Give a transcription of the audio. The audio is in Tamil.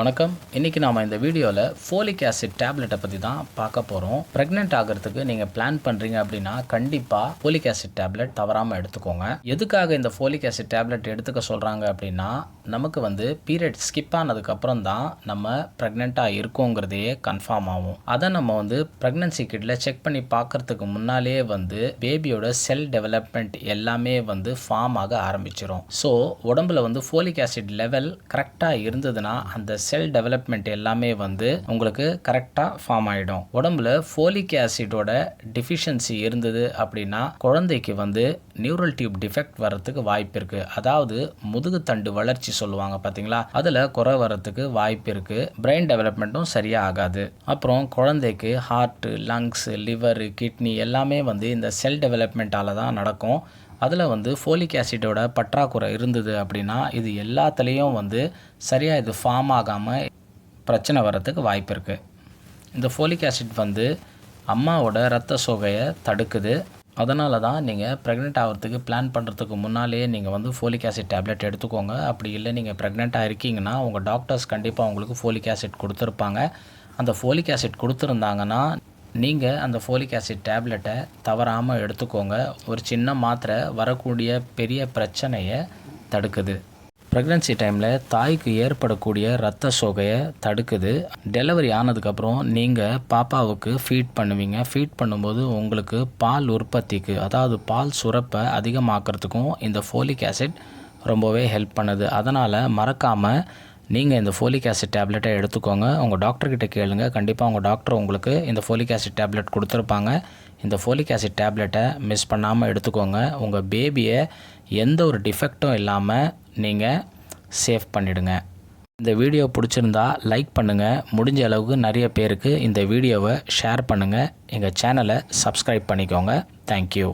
வணக்கம். இன்றைக்கி நாம் இந்த வீடியோவில் ஃபோலிக் ஆசிட் டேப்லெட்டை பற்றி தான் பார்க்க போகிறோம் ப்ரெக்னென்ட் ஆகிறதுக்கு நீங்கள் பிளான் பண்ணுறீங்க அப்படின்னா கண்டிப்பாக ஃபோலிக் ஆசிட் டேப்லெட் தவறாமல் எடுத்துக்கோங்க. எதுக்காக இந்த ஃபோலிக் ஆசிட் டேப்லெட் எடுத்துக்க சொல்கிறாங்க அப்படின்னா நமக்கு வந்து பீரியட் ஸ்கிப் ஆனதுக்கப்புறம் தான் நம்ம ப்ரெக்னெண்ட்டாக இருக்கோங்கிறதையே கன்ஃபார்ம் ஆகும். அதை நம்ம வந்து ப்ரெக்னன்சி கிட்டில் செக் பண்ணி பார்க்கறதுக்கு முன்னாலேயே வந்து பேபியோட செல் டெவலப்மெண்ட் எல்லாமே வந்து ஃபார்ம் ஆக ஆரம்பிச்சிடும் ஸோ உடம்புல வந்து ஃபோலிக் ஆசிட் லெவல் கரெக்டாக இருந்ததுன்னா அந்த செல் டெவலப்மெண்ட் எல்லாமே வந்து உங்களுக்கு கரெக்டாக ஃபார்ம் ஆகிடும் உடம்புல ஃபோலிக் ஆசிடோட டிஃபிஷியன்சி இருந்தது அப்படின்னா குழந்தைக்கு வந்து நியூரல் டியூப் டிஃபெக்ட் வர்றதுக்கு வாய்ப்பு இருக்குது அதாவது முதுகு தண்டு வளர்ச்சி சொல்லுவாங்க பார்த்தீங்களா அதில் குறை வர்றதுக்கு வாய்ப்பு இருக்குது பிரெயின் டெவலப்மெண்ட்டும் சரியாக ஆகாது. அப்புறம் குழந்தைக்கு ஹார்ட்டு லங்ஸு லிவரு கிட்னி எல்லாமே வந்து இந்த செல் டெவலப்மெண்ட்டால் தான் நடக்கும். அதில் வந்து ஃபோலிக் ஆசிடோட பற்றாக்குறை இருந்தது அப்படின்னா இது எல்லாத்துலேயும் வந்து சரியாக இது ஃபார்ம் ஆகாமல் பிரச்சனை வர்றதுக்கு வாய்ப்பு இருக்குது இந்த ஃபோலிக் ஆசிட் வந்து அம்மாவோட ரத்த சோகையை தடுக்குது. அதனால தான் நீங்கள் ப்ரெக்னென்ட் ஆகிறதுக்கு பிளான் பண்ணுறதுக்கு முன்னாலேயே நீங்கள் வந்து ஃபோலிக் ஆசிட் டேப்லெட் எடுத்துக்கோங்க. அப்படி இல்லை நீங்கள் ப்ரெக்னெண்ட்டாக இருக்கீங்கன்னா உங்கள் டாக்டர்ஸ் கண்டிப்பாக உங்களுக்கு ஃபோலிக் ஆசிட் கொடுத்துருப்பாங்க. அந்த ஃபோலிக் ஆசிட் கொடுத்துருந்தாங்கன்னா நீங்கள் அந்த ஃபோலிக் ஆசிட் டேப்லெட்டை தவறாமல் எடுத்துக்கோங்க. ஒரு சின்ன மாத்திரை வரக்கூடிய பெரிய பிரச்சனையை தடுக்குது. ப்ரெக்னன்சி டைமில் தாய்க்கு ஏற்படக்கூடிய ரத்த சோகையை தடுக்குது. டெலிவரி ஆனதுக்கப்புறம் நீங்கள் பாப்பாவுக்கு ஃபீட் பண்ணுவீங்க. ஃபீட் பண்ணும்போது உங்களுக்கு பால் உற்பத்திக்கு அதாவது பால் சுரப்பை அதிகமாக்கிறதுக்கும் இந்த ஃபோலிக் ஆசிட் ரொம்பவே ஹெல்ப் பண்ணுது. அதனால் மறக்காமல் நீங்கள் இந்த ஃபோலிக் ஆசிட் டேப்லெட்டை எடுத்துக்கோங்க. உங்கள் டாக்டர்கிட்ட கேளுங்க. கண்டிப்பாக உங்கள் டாக்டர் உங்களுக்கு இந்த ஃபோலிக் ஆசிட் டேப்லெட் கொடுத்துருப்பாங்க. இந்த ஃபோலிக் ஆசிட் டேப்லெட்டை மிஸ் பண்ணாமல் எடுத்துக்கோங்க. உங்கள் பேபியை எந்த ஒரு டிஃபெக்ட்டும் இல்லாமல் நீங்கள் சேஃப் பண்ணிவிடுங்க இந்த வீடியோ பிடிச்சிருந்தா லைக் பண்ணுங்கள் முடிஞ்ச அளவுக்கு நிறைய பேருக்கு இந்த வீடியோவை ஷேர் பண்ணுங்கள் எங்கள் சேனலை சப்ஸ்கிரைப் பண்ணிக்கோங்க. தேங்க்யூ